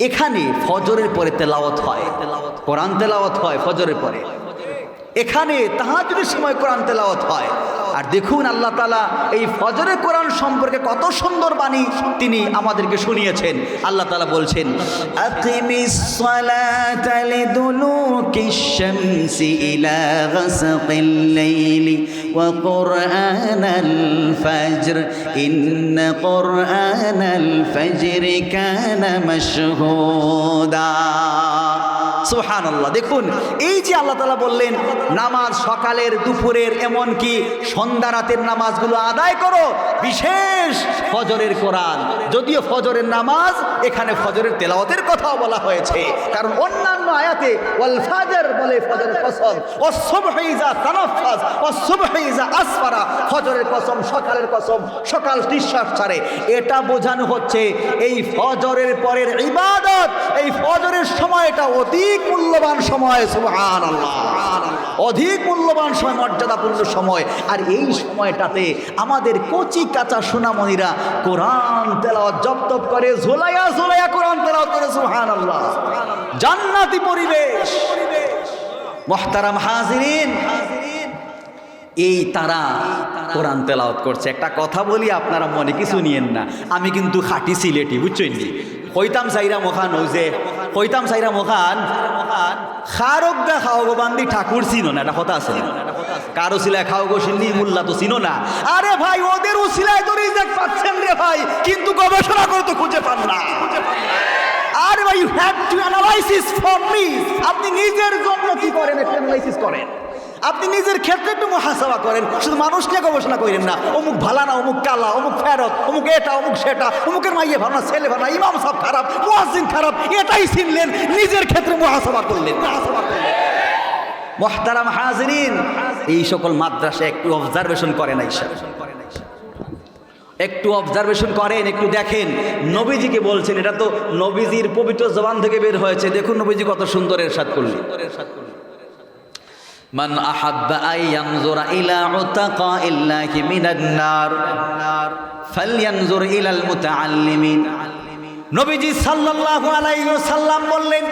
এখানে ফজরের পরে তেলাওয়াত হয়। কোরআন তেলাওয়াত হয় ফজরের পরে। এখানে তাহাজুদের সময় কোরআন তেলাওয়াত হয়। আর দেখুন আল্লাহ তালা এই ফজরে কোরআন সম্পর্কে কত সুন্দর বাণী তিনি আমাদেরকে শুনিয়েছেন। আল্লাহ তালা বলছেন গাসাকিল লাইলি সুহানাল্লাহ দেখুন, এই যে আল্লাহ তালা বললেন, নামাজ সকালের, দুপুরের এমন কি সন্ধ্যা রাতের নামাজগুলো আদায় করো, বিশেষ ফজরের কোরআন। যদিও ফজরের নামাজ, এখানে ফজরের তেলাওয়াতের কথাও বলা হয়েছে। কারণ অন্যান্য আয়াতে, ওয়াল বলে ফজরের কসম ও সুবহিজা তানাফাজ ও সুবহিজা আসফারা, ফজরের কসম, সকালের কসম, সকাল নিঃশ্বাস ছাড়ে। এটা বোঝানো হচ্ছে, এই ফজরের পরের ইবাদত, এই ফজরের সময়টা অধিক মূল্যবান সময় সুবহান অধিক মূল্যবান সময়, মর্যাদাপূর্ণ সময়। আর এই সময়টাতে আমাদের কচি কাঁচা সোনামণিরা কোরআন তেলাওয়াত জপ তপ করে, ঝোলাইয়া ঝোলাইয়া কোরআন তেলাওয়াত করে সুবহান আল্লাহ জান্নাতি পরিবেশ। মহতারাম হাজিরিন। এই তারা কোরআন তেলাওয়াত করছে। একটা কথা বলি, আপনারা মনে কিছু নিয়েন না। আমি কিন্তু খাটি সিলেটি, বুঝছেন কইতাম সাইরা মোখান হইছে কইতাম সাইরা মোখান, খারক দা খাও গো বান্দি ঠাকুর চিনো না, এটা কথা আছে? কারও সিলায় খাও গো সিন্নি মুল্লা তো চিনো না। আরে ভাই ওদের উসিলায় তো রিজেক্ট পাচ্ছেন রে ভাই, কিন্তু গবেষণা করে তো খুঁজে পান না। আরে ভাই you have to analysis for me আপনি নিজের জন্য কি করেন অ্যানালাইসিস করেন। আপনি নিজের ক্ষেত্রে একটু মহাসভা করেন, শুধু মানুষ নিয়ে গবেষণা করেন না। অমুক ভালা না অমুক কালা, অমুক ফেরত, অমুক এটা, অমুক সেটা, অমুকের মাইয়ে ভাবনা, ছেলে ভাবনা, ইমাম সব খারাপ, মুয়াজ্জিন খারাপ, এটাই চিনলেন, নিজের ক্ষেত্রে মহাসভা করলেন। মহাসভা করলেন। মহতারাম হাজরিন, এই সকল মাদ্রাসা একটু অবজারভেশন করেন আইসা একটু অবজারভেশন করেন, একটু দেখেন। নবীজিকে বলছেন, এটা তো নবীজির পবিত্র জবান থেকে বের হয়েছে। দেখুন নবীজি কত সুন্দর এরশাদ করলেন। মান আহাব্বা আই ইয়ানজুরা ইলা উতাকা ইল্লাহি মিনান নার, ফালয়ানজুর ইলাল মুতাআল্লিমিন। নবীজি সাল্লাল্লাহু আলাইহি ওয়াসাল্লাম বললেন,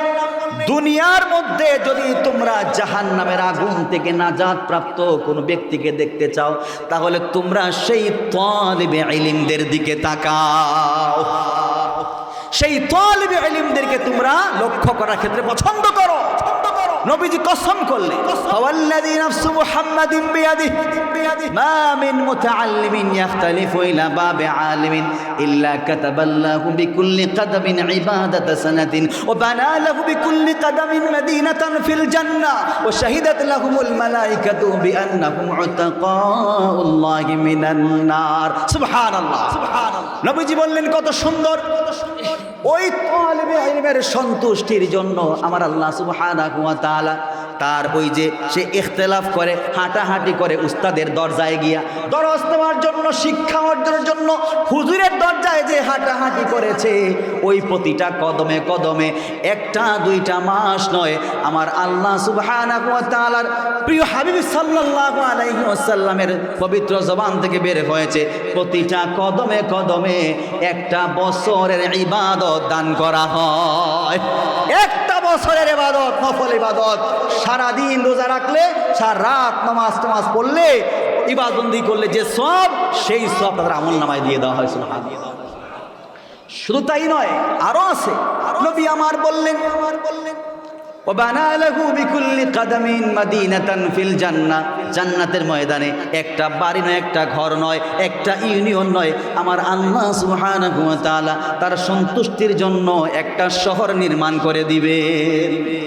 দুনিয়ার মধ্যে যদি তোমরা জাহান নামের আগুন থেকে নাজাত প্রাপ্ত কোনো ব্যক্তিকে দেখতে চাও, তাহলে তোমরা সেই তালিবে ইলিমদের দিকে তাকাও। সেই তালিবে ইলিমদেরকে তোমরা লক্ষ্য করার ক্ষেত্রে পছন্দ করো। নবীজি কসম করলে ফাওয়াল্লাযী নাফসু মুহাম্মাদিন বিয়াদিহি। মা মিন মুতাআল্লিমিন ইয়াখতালিফু ইলা বাবি আলিমিন ইল্লা কাতাবাল্লাহু বিকুল্লি কাদামিন ইবাদাতা সানাতিন ওয়া বানা লাহু বিকুল্লি কাদামিন মাদিনাতান ফিল জান্নাহ ওয়া শাহিদাত লাহুমুল মালাইকাতু বিআন্নাহুম উতাকাউল্লাহি মিনান নার। সুবহানাল্লাহ। সুবহানাল্লাহ। নবীজি বললেন কত সুন্দর। ওই তালিবে ইলমের সন্তুষ্টির জন্য আমার আল্লাহ সুবহানাহু ওয়া তাআলা, তার ওই যে সে ইখতিলাফ করে, হাঁটাহাঁটি করে উস্তাদের দরজায় গিয়া দরজ নেওয়ার জন্য, শিক্ষা অর্জনের জন্য হুজুরের দরজায় যে হাঁটাহাঁটি করেছে, ওই প্রতিটা কদমে কদমে, একটা, দুইটা মাস নয়, আমার আল্লাহ তাআলার প্রিয় হাবিব সাল্লাল্লাহু আলাইহি ওয়াসাল্লামের পবিত্র জবান থেকে বের হয়েছে, প্রতিটা কদমে কদমে একটা বছরের ইবাদত দান করা হয়। একটা বছরের ইবাদত, নফল ইবাদত বরকত সারাদিন রোজা রাখলে সারাত রাত নামাজ টামাজ পড়লে ইবাদবন্দি করলে যে সব, সেই সব তাদের আমল নামায় দিয়ে দেওয়া হয়েছিল হাত শুধু তাই নয়, আরও আছে। নবী আমার বললেন আমার বললেন জান্নাতের ময়দানে একটা বাড়ি নয়, একটা ঘর নয়, একটা ইউনিয়ন নয়। আমার আল্লাহ সুহান তার সন্তুষ্টির জন্য একটা শহর নির্মাণ করে দিবে দিবে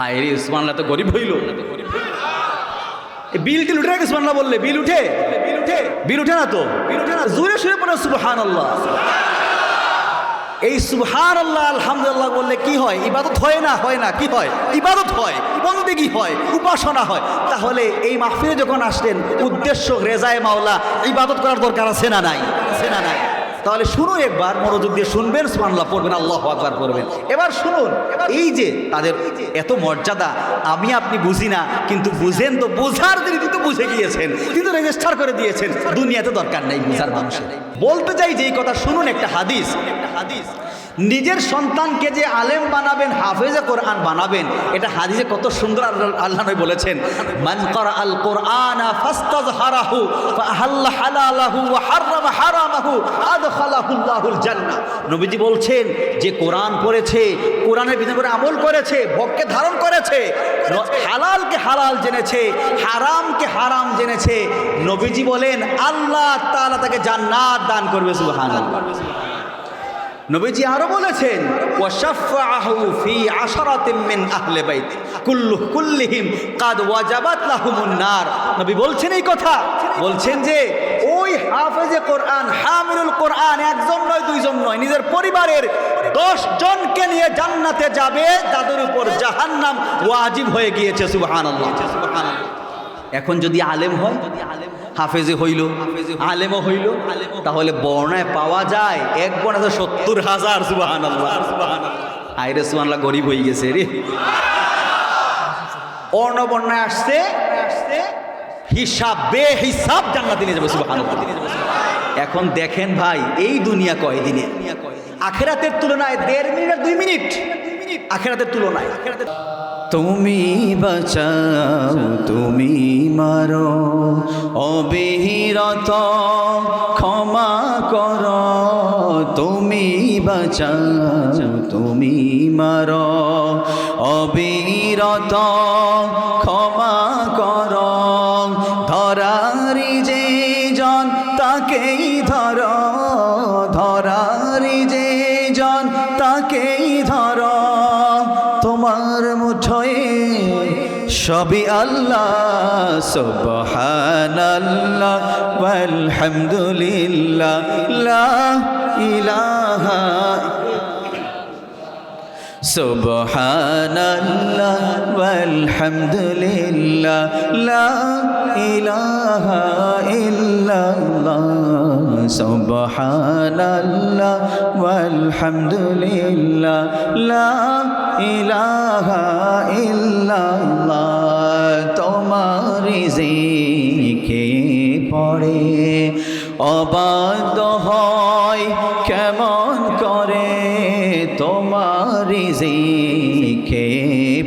হায় রে উসমানলা তো গরিব হইল। বিল টিল উঠে উসমানলা বললে, বিল উঠে? বিল উঠে বিল উঠে না তো? বিল উঠে না জোরে সুরে পড়ে, সুবহানাল্লাহ। এই সুবহান আল্লাহ আলহামদুলিল্লাহ বললে কি হয়? ইবাদত হয় না হয় না, কি হয়? ইবাদত হয় বন্দেগি হয়, উপাসনা হয়। তাহলে এই মাহফিলে যখন আসলেন, উদ্দেশ্য রেজায় মাওলা, ইবাদত করার দরকার আছে না নাই? আছে না নাই? তাহলে শুনুন একবার, মনোযোগ দিয়ে শুনবেন সুমানলা পড়বেন, আল্লাহ আকবার করবেন এবার শুনুন, এই যে তাদের এত মর্যাদা, আমি আপনি বুঝি না, কিন্তু বুঝেন তো, বোঝার তিনি তো বুঝে গিয়েছেন কিন্তু রেজিস্টার করে দিয়েছেন। দুনিয়াতে দরকার নেই, বুঝার মানুষের। বলতে চাই যে এই কথা শুনুন একটা হাদিস একটা হাদিস। নিজের সন্তানকে যে আলেম বানাবেন, হাফেজে কোরআন বানাবেন, এটা হাদিসে কত সুন্দর আল্লাহ- আল্লাহ বলেছেন, মান আল কোরআন ফাস্তাযহারাহু ফাআহাল্লা হালালাহু ওয়া হাররামা হারামাহু আদখালাহুল্লাহুল জান্নাহ। নবীজি বলছেন, যে কোরআন পড়েছে, কোরআনের বিধান করে আমল করেছে, ভোগকে ধারণ করেছে হালালকে হালাল জেনেছে, হারামকে হারাম জেনেছে। নবীজি বলেন, আল্লাহ তাআলা তাকে জান্নাত দান করবে, সুবহানাল্লাহ। নবীজি আরও বলেছেন নবী বলছেন এই কথা, বলছেন যে, ওই হাফেজে কোরআন, হামিলুল কোরআন একজন নয়, দুইজন নয়, নিজের পরিবারের দশ জনকে নিয়ে জান্নাতে যাবে, তাদের উপর জাহান্নাম ওয়াজিব হয়ে গিয়েছে, সুবহানাল্লাহ সুবহানাল্লাহ। এখন যদি আলেম হয় হাফেজে হইল আলেমও হইল। তাহলে বর্ণায় পাওয়া যায় এক বর্ণায় সত্তর হাজার সুবাহান আইরে সুবাহ গরিব হয়ে গেছে রে। অর্ণ বর্ণায় আসছে হিসাব বে হিসাব জান্নাতে নিয়ে যাবে সুবাহান এখন দেখেন ভাই এই দুনিয়া কয় দিনে আখেরাতের তুলনায় দেড় মিনিট আর দুই মিনিট। আখেরাতের তুলনায়। তুমি বাঁচাও, তুমি মারো অবিরত ক্ষমা কর, তুমি বাঁচাও, তুমি মারো অবিরত ক্ষমা সবই আল্লাহ সুবহানাল্লাহ ওয়ালহামদুলিল্লাহ লা ইলাহা সুবহানাল্লাহ ওয়ালহামদুলিল্লাহ লা ইলাহা ইল্লাল্লাহ সুবহানাল্লাহ ওয়ালহামদুলিল্লাহ লা ইলাহা ইল্লাল্লাহ তোমার অবাধ্য হয় কেমন করে তোমার জিকে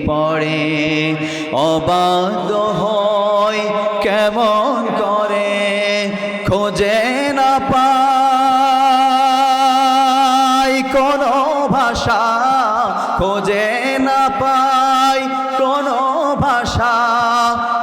পড়ে। অবাধ্য হয় কেমন করে খোঁজে না পাই। কোনো ভাষা খোঁজে না পাই।